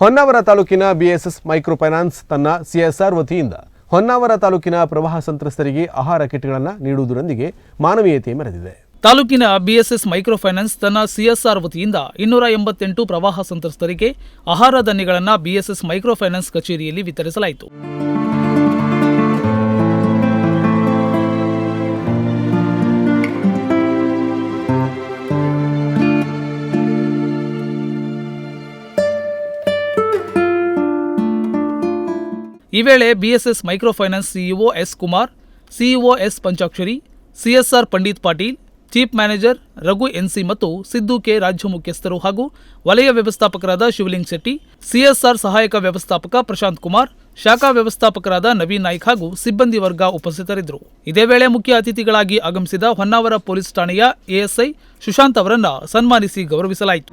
ಹೊನ್ನಾವರ ತಾಲೂಕಿನ BSS micro finance ತನ್ನ CSR ವತಿಯಿಂದ ಹೊನ್ನಾವರ ತಾಲೂಕಿನ ಪ್ರವಾಹ ಸಂತ್ರಸ್ತರಿಗೆ ಆಹಾರ ಕಿಟ್ಗಳನ್ನು ನೀಡುವುದರೊಂದಿಗೆ ಮಾನವೀಯತೆ ಮೆರೆದಿದೆ. ತಾಲೂಕಿನ ಬಿಎಸ್ಎಸ್ ಮೈಕ್ರೋ ಫೈನಾನ್ಸ್ ತನ್ನ ಸಿಎಸ್ಆರ್ ವತಿಯಿಂದ ಇನ್ನೂರ ಎಂಬತ್ತೆಂಟು ಪ್ರವಾಹ ಸಂತ್ರಸ್ತರಿಗೆ ಆಹಾರ ಧಾನ್ಯಗಳನ್ನು ಬಿಎಸ್ಎಸ್ ಮೈಕ್ರೋ ಫೈನಾನ್ಸ್ ಕಚೇರಿಯಲ್ಲಿ ವಿತರಿಸಲಾಯಿತು. ಈ ವೇಳೆ BSS micro finance CEO S Kumar, CEO S Panchakshari, CSR Pandit Patil, chief manager Raghu NC ಮತ್ತು ಸಿದ್ದು ಕೆ ರಾಜ್ಯ ಮುಖ್ಯಸ್ಥರು ಹಾಗೂ ವಲಯ ವ್ಯವಸ್ಥಾಪಕರಾದ ಶಿವಲಿಂಗ್ ಶೆಟ್ಟಿ, ಸಿಎಸ್ಆರ್ ಸಹಾಯಕ ವ್ಯವಸ್ಥಾಪಕ ಪ್ರಶಾಂತ್ ಕುಮಾರ್, ಶಾಖಾ ವ್ಯವಸ್ಥಾಪಕರಾದ ನವೀನ್ ನಾಯ್ಕ್ ಹಾಗೂ ಸಿಬ್ಬಂದಿ ವರ್ಗ ಉಪಸ್ಥಿತರಿದ್ದರು. ಇದೇ ವೇಳೆ ಮುಖ್ಯ ಅತಿಥಿಗಳಾಗಿ ಆಗಮಿಸಿದ ಹೊನ್ನಾವರ ಪೊಲೀಸ್ ಠಾಣೆಯ ಎಎಸ್ಐ ಸುಶಾಂತ್ ಅವರನ್ನು ಸನ್ಮಾನಿಸಿ ಗೌರವಿಸಲಾಯಿತು.